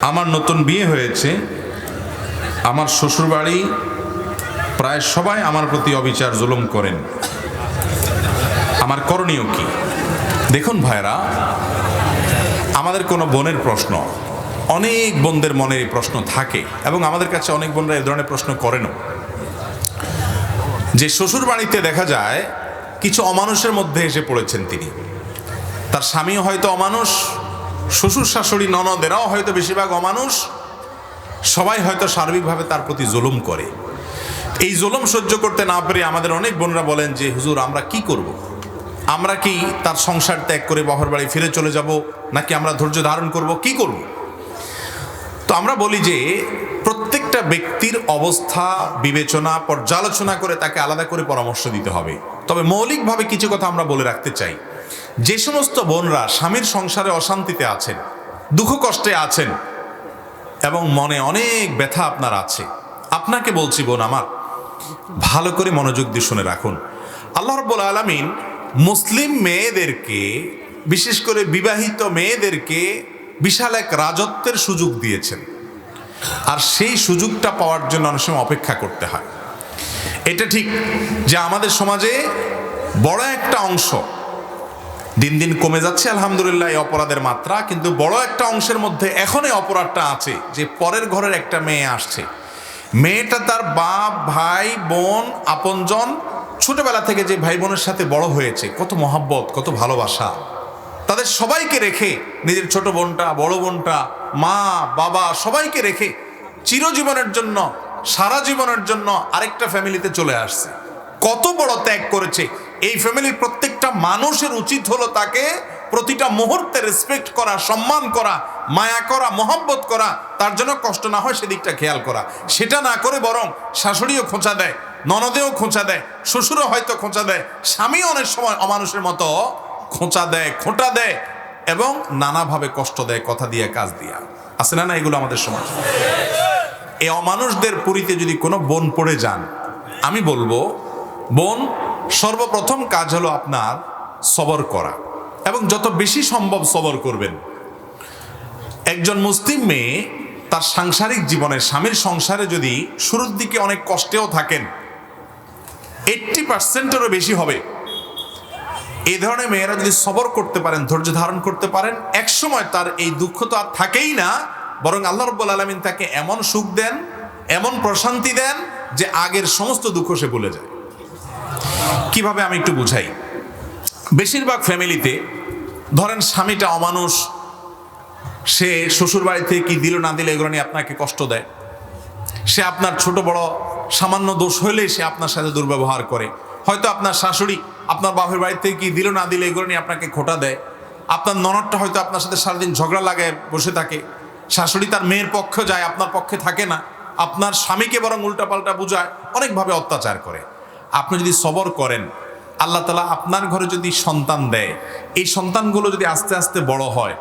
আমার নতুন বিয়ে হয়েছে, আমার শ্বশুরবাড়ি প্রায় সবাই আমার প্রতি অবিচার, জুলুম করেন। আমার করণীয় কি? দেখুন ভাইরা আমাদের কোনো বোনের প্রশ্ন, অনেক বোনদের মনে এই প্রশ্ন থাকে এবং আমাদের কাছে অনেক বোনরা এ ধরনের প্রশ্ন করেনও। যে শ্বশুর বাড়িতে দেখা যায়, কিছু অমানুষের মধ্যে এসে পড়েছেন তিনি। তার স্বামীও হয়তো অমানুষ শ্বশুর, শাশুড়ি ননদেরাও হয়তো বেশিরভাগ অমানুষ সবাই হয়তো সার্বিকভাবে তার প্রতি জুলুম করে এই জুলুম সহ্য করতে না পেরে আমাদের অনেক বোনরা বলেন যে, হুজুর, আমরা কি করব। আমরা কি তার সংসার ত্যাগ করে বহর বাড়ি ফিরে চলে যাব নাকি আমরা ধৈর্য ধারণ করব কি করব। তো আমরা বলি যে প্রত্যেকটা ব্যক্তির অবস্থা, বিবেচনা, পর্যালোচনা করে তাকে আলাদা করে পরামর্শ দিতে হবে। তবে মৌলিকভাবে কিছু কথা আমরা বলে রাখতে চাই। যে সমস্ত বোনরা স্বামীর সংসারে অশান্তিতে আছেন, দুঃখ কষ্টে আছেন, এবং মনে অনেক ব্যথা আপনার আছে, আপনাকে বলছি বোন আমার, ভালো করে মনোযোগ দিয়ে শুনে রাখুন। আল্লাহ রব্বুল আলমিন মুসলিম মেয়েদেরকে, বিশেষ করে বিবাহিত মেয়েদেরকে বিশাল এক রাজত্বের সুযোগ দিয়েছেন। আর সেই সুযোগটা পাওয়ার জন্য অনেক সময় অপেক্ষা করতে হয়। এটা ঠিক যে আমাদের সমাজে বড় একটা অংশ দিন দিন কমে যাচ্ছে, আলহামদুলিল্লাহ, এই অপরাধের মাত্রা। কিন্তু বড় একটা অংশের মধ্যে এখন এই অপরাধটা আছে যে পরের ঘরের একটা মেয়ে আসছে। মেয়েটা তার বাপ, ভাই, বোন, আপনজন ছোটবেলা থেকে যে ভাই বোনের সাথে বড় হয়েছে, কত মহাব্বত, কত ভালোবাসা। তাদের সবাইকে রেখে নিজের ছোট বোনটা, বড় বোনটা, মা, বাবা সবাইকে রেখে চিরজীবনের জন্য, সারা জীবনের জন্য আরেকটা ফ্যামিলিতে চলে আসছে। কত বড় ত্যাগ করেছে। এই ফ্যামিলির প্রত্যেকটা মানুষের উচিত হলো তাকে প্রতিটা মুহূর্তে রেসপেক্ট করা, সম্মান করা, মায়া করা, মহব্বত করা, তার জন্য কষ্ট না হয় সেদিকটা খেয়াল করা। সেটা না করে বরং শাশুড়িও খোঁচা দেয়, ননদেও খোঁচা দেয়, শ্বশুরও হয়তো খোঁচা দেয় স্বামী অনেক সময় অমানুষের মতো খোঁচা দেয়, খোঁটা দেয় এবং নানাভাবে কষ্ট দেয়, কথা দিয়ে, কাজ দিয়া। আছে না না এগুলো আমাদের সমাজ? এই অমানুষদের পুরীতে যদি কোনো বোন পড়ে যান, আমি বলব, বোন, সর্বপ্রথম কাজ হলো আপনার সবর করা। এবং যত বেশি সম্ভব সবর করবেন। একজন মুসলিম মেয়ে তার সাংসারিক জীবনে, স্বামীর সংসারে যদি শুরুর দিকে অনেক কষ্টেও থাকেন এইট্টি পার্সেন্টেরও বেশি হবে। এই ধরনের মেয়েরা যদি সবর করতে পারেন, ধৈর্য ধারণ করতে পারেন, একসময় তার এই দুঃখ তো আর থাকেই না। বরং আল্লাহ রব্বুল আলমিন তাকে এমন সুখ দেন, এমন প্রশান্তি দেন যে আগের সমস্ত দুঃখ সে ভুলে যায়। কীভাবে আমি একটু বুঝাই? বেশিরভাগ ফ্যামিলিতে ধরেন স্বামীটা অমানুষ, সে শ্বশুর বাড়িতে কি দিল না দিলে এগুলো নিয়ে আপনাকে কষ্ট দেয়। সে আপনার ছোট বড় সামান্য দোষ হইলে সে আপনার সাথে দুর্ব্যবহার করে। হয়তো আপনার শাশুড়ি আপনার বাপের বাড়িতে কি দিল না দিলে এগুলো নিয়ে আপনাকে খোটা দেয়? আপনার ননদটা হয়তো আপনার সাথে সারাদিন ঝগড়া লাগায় বসে থাকে। শাশুড়ি তার মেয়ের পক্ষে যায়, আপনার পক্ষে থাকে না। আপনার স্বামীকে বরং উল্টাপাল্টা বোঝায়, অনেকভাবে অত্যাচার করে। আপনি যদি সবর করেন, আল্লাহ তালা আপনার ঘরে যদি সন্তান দেয়, এই সন্তানগুলো যদি আস্তে আস্তে বড় হয়